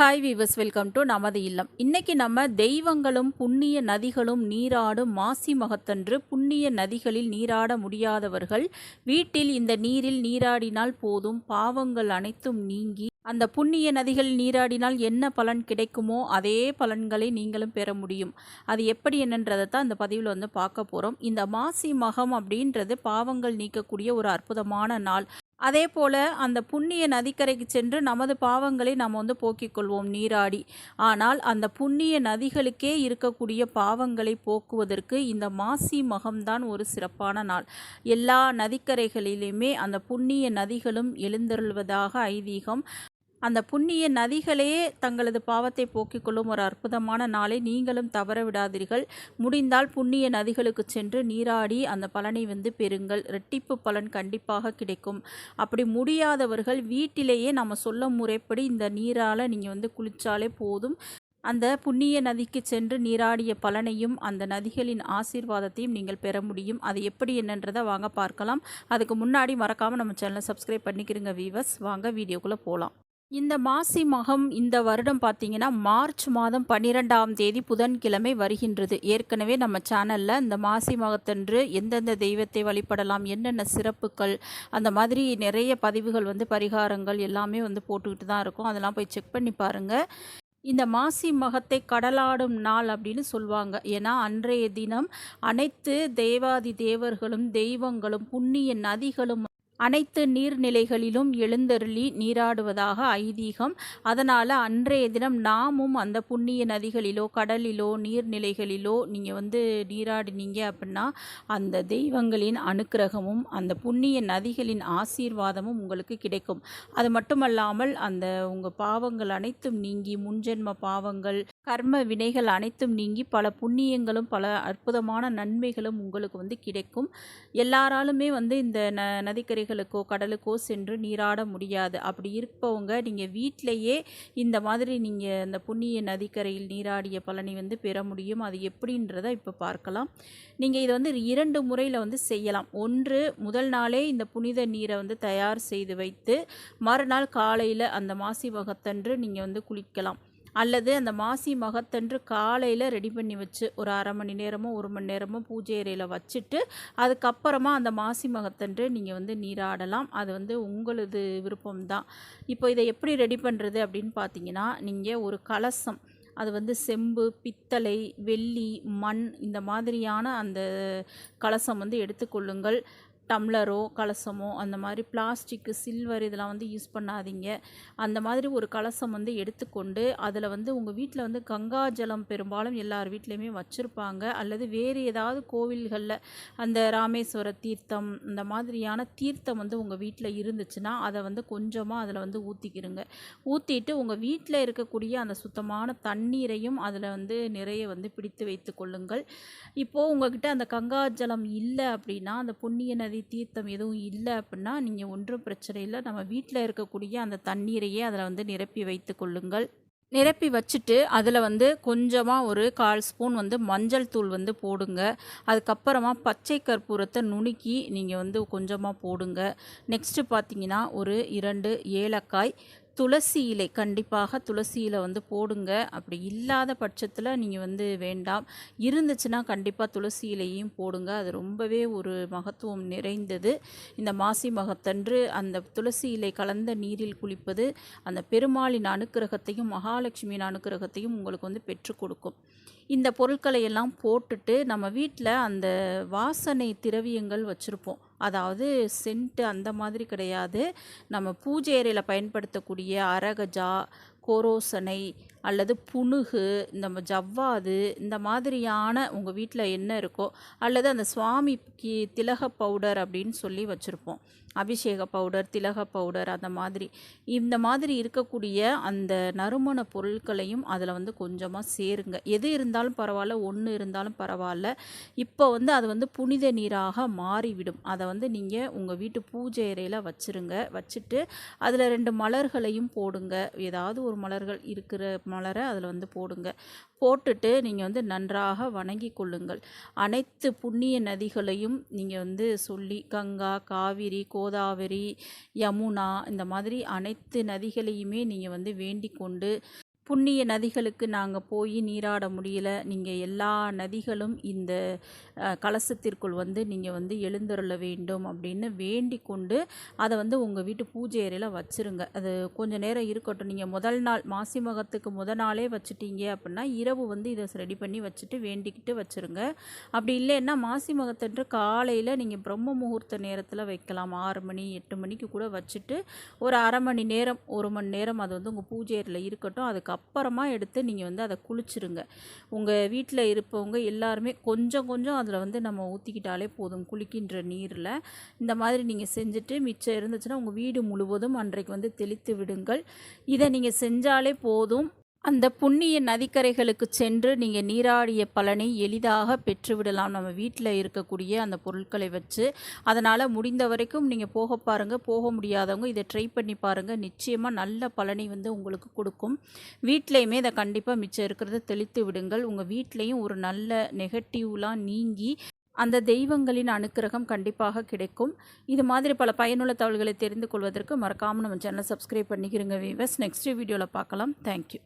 Hi viewers welcome to நமது இல்லம். இன்னைக்கு நம்ம தெய்வங்களும் புண்ணிய நதிகளும் நீராடும் மாசி மகத்தன்று புண்ணிய நதிகளில் நீராட முடியாதவர்கள் வீட்டில் இந்த நீரில் நீராடினால் போதும் பாவங்கள் அனைத்தும் நீங்கி அந்த புண்ணிய நதிகள் நீராடினால் என்ன பலன் கிடைக்குமோ அதே பலன்களை நீங்களும் பெற முடியும். அது எப்படி என்னன்றதை தான் இந்த பதிவில் வந்து பார்க்க போகிறோம் இந்த மாசி மகம் அப்படின்றது பாவங்கள் நீக்கக்கூடிய ஒரு அற்புதமான நாள். அதே போல் அந்த புண்ணிய நதிக்கரைக்கு சென்று நமது பாவங்களை நாம் வந்து போக்கிக் கொள்வோம் நீராடி. ஆனால் அந்த புண்ணிய நதிகளுக்கே இருக்கக்கூடிய பாவங்களை போக்குவதற்கு இந்த மாசி மகம்தான் ஒரு சிறப்பான நாள். எல்லா நதிக்கரைகளிலுமே அந்த புண்ணிய நதிகளும் எழுந்தருள்வதாக ஐதீகம் அந்த புண்ணிய நதிகளே தங்களது பாவத்தை போக்கிக் கொள்ளும் ஒரு அற்புதமான நாளை நீங்களும் தவற விடாதீர்கள் முடிந்தால் புண்ணிய நதிகளுக்கு சென்று நீராடி அந்த பலனை வந்து பெறுங்கள். ரெட்டிப்பு பலன் கண்டிப்பாக கிடைக்கும். அப்படி முடியாதவர்கள் வீட்டிலேயே நம்ம சொல்ல முறைப்படி இந்த நீரால் நீங்கள் வந்து குளித்தாலே போதும். அந்த புண்ணிய நதிக்கு சென்று நீராடிய பலனையும் அந்த நதிகளின் ஆசீர்வாதத்தையும் நீங்கள் பெற முடியும். அது எப்படி என்னன்றதை வாங்க பார்க்கலாம். அதுக்கு முன்னாடி மறக்காமல் நம்ம சேனலை சப்ஸ்கிரைப் பண்ணிக்கிறங்க வீவர்ஸ் வாங்க வீடியோக்குள்ளே போகலாம் இந்த மாசி மகம் இந்த வருடம் பார்த்தீங்கன்னா மார்ச் மாதம் பன்னிரெண்டாம் தேதி புதன்கிழமை வருகின்றது. ஏற்கனவே நம்ம சேனலில் இந்த மாசி மகத்தன்று எந்தெந்த தெய்வத்தை வழிபடலாம் என்னென்ன சிறப்புகள் அந்த மாதிரி நிறைய பதிவுகள் வந்து பரிகாரங்கள் எல்லாமே வந்து போட்டுக்கிட்டு தான் இருக்கும். அதெல்லாம் போய் செக் பண்ணி பாருங்கள் இந்த மாசி மகத்தை கடலாடும் நாள் அப்படின்னு சொல்லுவாங்க. ஏன்னா அன்றைய தினம் அனைத்து தேவாதி தேவர்களும் தெய்வங்களும் புண்ணிய நதிகளும் அனைத்து நீர்நிலைகளிலும் எழுந்தருளி நீராடுவதாக ஐதீகம். அதனால் அன்றைய தினம் நாமும் அந்த புண்ணிய நதிகளிலோ கடலிலோ நீர்நிலைகளிலோ நீங்கள் வந்து நீராடினீங்க அப்படின்னா அந்த தெய்வங்களின் அனுக்கிரகமும் அந்த புண்ணிய நதிகளின் ஆசீர்வாதமும் உங்களுக்கு கிடைக்கும். அது மட்டுமல்லாமல் அந்த உங்கள் பாவங்கள் அனைத்தும் நீங்கி முன்ஜென்ம பாவங்கள் கர்ம வினைகள் அனைத்தும் நீங்கி பல புண்ணியங்களும் பல அற்புதமான நன்மைகளும் உங்களுக்கு வந்து கிடைக்கும். எல்லாராலுமே வந்து இந்த ந நதிக்கரைகளுக்கோ கடலுக்கோ சென்று நீராட முடியாது. அப்படி இருப்பவங்க நீங்கள் வீட்டிலையே இந்த மாதிரி நீங்கள் இந்த புண்ணிய நதிக்கரையில் நீராடிய பலனை வந்து பெற முடியும். அது எப்படின்றத இப்போ பார்க்கலாம். நீங்கள் இதை வந்து இரண்டு முறையில் வந்து செய்யலாம். ஒன்று முதல் நாளே இந்த புனித நீரை வந்து தயார் செய்து வைத்து மறுநாள் காலையில் அந்த மாசி வகத்தன்று நீங்கள் வந்து குளிக்கலாம். அல்லது அந்த மாசி மகத்தன்று காலையில் ரெடி பண்ணி வச்சு ஒரு அரை மணி நேரமோ ஒரு மணி நேரமோ பூஜை அறையில் வச்சுட்டு அதுக்கப்புறமா அந்த மாசி மகத்தன்று நீங்கள் வந்து நீராடலாம். அது வந்து உங்களது விருப்பம்தான். இப்போ இதை எப்படி ரெடி பண்ணுறது அப்படின்னு பார்த்தீங்கன்னா நீங்கள் ஒரு கலசம் அது வந்து செம்பு பித்தளை வெள்ளி மண் இந்த மாதிரியான அந்த கலசம் வந்து எடுத்துக்கொள்ளுங்கள். டம்ளரோ கலசமோ அந்த மாதிரி பிளாஸ்டிக்கு சில்வர் இதெல்லாம் வந்து யூஸ் பண்ணாதீங்க. அந்த மாதிரி ஒரு கலசம் வந்து எடுத்துக்கொண்டு அதில் வந்து உங்கள் வீட்டில் வந்து கங்கா ஜலம் பெரும்பாலும் எல்லார் வீட்லேயுமே வச்சுருப்பாங்க. அல்லது வேறு ஏதாவது கோவில்களில் அந்த ராமேஸ்வர தீர்த்தம் இந்த மாதிரியான தீர்த்தம் வந்து உங்கள் வீட்டில் இருந்துச்சுன்னா அதை வந்து கொஞ்சமாக அதில் வந்து ஊற்றிக்கிருங்க ஊற்றிட்டு உங்கள் வீட்டில் இருக்கக்கூடிய அந்த சுத்தமான தண்ணீரையும் அதில் வந்து நிறைய வந்து பிடித்து வைத்து கொள்ளுங்கள். இப்போது உங்ககிட்ட அந்த கங்கா ஜலம் இல்லை அப்படின்னா அந்த புண்ணிய நதி தீர்த்தம் எதுவும் இல்லை அப்படின்னா நீங்கள் ஒன்றும் பிரச்சனை இல்லை. நம்ம வீட்டில் இருக்கக்கூடிய அந்த தண்ணீரையே அதில் வந்து நிரப்பி வைத்து கொள்ளுங்கள். நிரப்பி வச்சுட்டு அதில் வந்து கொஞ்சமாக ஒரு கால் ஸ்பூன் வந்து மஞ்சள் தூள் வந்து போடுங்க. அதுக்கப்புறமா பச்சை கற்பூரத்தை நுணுக்கி நீங்கள் வந்து கொஞ்சமாக போடுங்க. நெக்ஸ்ட்டு பார்த்தீங்கன்னா ஒரு இரண்டு ஏலக்காய் துளசி இலை கண்டிப்பாக துளசி இலை வந்து போடுங்க. அப்படி இல்லாத பட்சத்தில் நீங்கள் வந்து வேண்டாம். இருந்துச்சுன்னா கண்டிப்பாக துளசி இலையும் போடுங்க. அது ரொம்பவே ஒரு மகத்துவம் நிறைந்தது. இந்த மாசி மகத்தன்று அந்த துளசி இலை கலந்த நீரில் குளிப்பது அந்த பெருமாளின் அனுக்கிரகத்தையும் மகாலட்சுமியின் அனுக்கிரகத்தையும் உங்களுக்கு வந்து பெற்றுக் கொடுக்கும். இந்த பொருட்களை எல்லாம் போட்டுட்டு நம்ம வீட்டில் அந்த வாசனை திரவியங்கள் வச்சுருப்போம். அதாவது சென்ட்டு அந்த மாதிரி கிடையாது. நம்ம பூஜை அறையில் பயன்படுத்தக்கூடிய அரகஜா கோரோசனை அல்லது புணுகு இந்த ஜவ்வாது இந்த மாதிரியான உங்கள் வீட்டில் என்ன இருக்கோ அல்லது அந்த சுவாமிக்கு திலக பவுடர் அப்படின்னு சொல்லி வச்சுருப்போம். அபிஷேக பவுடர் திலக பவுடர் அந்த மாதிரி. இந்த மாதிரி இருக்கக்கூடிய அந்த நறுமண பொருட்களையும் அதில் வந்து கொஞ்சமாக சேருங்க. எது இருந்தாலும் பரவாயில்ல ஒன்று இருந்தாலும் பரவாயில்ல. இப்போ வந்து அது வந்து புனித நீராக மாறிவிடும். அதை வந்து நீங்கள் உங்கள் வீட்டு பூஜை அறையில் வச்சுருங்க. வச்சுட்டு அதில் ரெண்டு மலர்களையும் போடுங்க. ஏதாவது ஒரு மலர்கள் இருக்கிற மலரை அதில் வந்து போடுங்க. போட்டுட்டு நீங்கள் வந்து நன்றாக வணங்கி கொள்ளுங்கள். அனைத்து புண்ணிய நதிகளையும் நீங்கள் வந்து சொல்லி கங்கா காவிரி கோதாவரி யமுனா இந்த மாதிரி அனைத்து நதிகளையுமே நீங்கள் வந்து வேண்டிக் கொண்டு புண்ணிய நதிகளுக்கு நாங்கள் போய் நீராட முடியல. நீங்கள் எல்லா நதிகளும் இந்த கலசத்திற்குள் வந்து நீங்கள் வந்து எழுந்தருள வேண்டும் அப்படின்னு வேண்டி கொண்டு அதை வந்து உங்கள் வீட்டு பூஜை அறையில் வச்சுருங்க. அது கொஞ்சம் நேரம் இருக்கட்டும். நீங்கள் முதல் நாள் மாசி மகத்துக்கு முத நாளே வச்சுட்டீங்க அப்படின்னா இரவு வந்து இதை ரெடி பண்ணி வச்சுட்டு வேண்டிக்கிட்டு வச்சுருங்க. அப்படி இல்லைன்னா மாசி மகத்தன்று காலையில் நீங்கள் பிரம்ம முகூர்த்த நேரத்தில் வைக்கலாம். ஆறு மணி எட்டு மணிக்கு கூட வச்சுட்டு ஒரு அரை மணி நேரம் ஒரு மணி நேரம் அது வந்து உங்கள் பூஜை அறையில் இருக்கட்டும். அதுக்கப்புறம் அப்புறமா எடுத்து நீங்கள் வந்து அதை குளிச்சிருங்க. உங்கள் வீட்டில் இருப்பவங்க எல்லாருமே கொஞ்சம் கொஞ்சம் அதில் வந்து நம்ம ஊற்றிக்கிட்டாலே போதும். குளிக்கின்ற நீரில். இந்த மாதிரி நீங்கள் செஞ்சுட்டு மிச்சம் இருந்துச்சுன்னா உங்கள் வீடு முழுவதும் அன்றைக்கு வந்து தெளித்து விடுங்கள். இதை நீங்கள் செஞ்சாலே போதும். அந்த புண்ணிய நதிக்கரைகளுக்கு சென்று நீங்கள் நீராடிய பலனை எளிதாக பெற்றுவிடலாம். நம்ம வீட்டில் இருக்கக்கூடிய அந்த பொருட்களை வச்சு அதனால் முடிந்த வரைக்கும் நீங்கள் போக பாருங்கள் போக முடியாதவங்க இதை ட்ரை பண்ணி பாருங்கள் நிச்சயமாக நல்ல பலனை வந்து உங்களுக்கு கொடுக்கும். வீட்லேயுமே இதை கண்டிப்பாக மிச்சம் இருக்கிறத தெளித்து விடுங்கள். உங்கள் வீட்லேயும் ஒரு நல்ல நெகட்டிவ்லாம் நீங்கி அந்த தெய்வங்களின் அனுக்கிரகம் கண்டிப்பாக கிடைக்கும். இது மாதிரி பல பயனுள்ள தகவல்களை தெரிந்து கொள்வதற்கு மறக்காமல் நம்ம சேனலை சப்ஸ்கிரைப் பண்ணிக்கிறோங்க வீவர்ஸ் நெக்ஸ்ட் வீடியோவில் பார்க்கலாம். தேங்க்யூ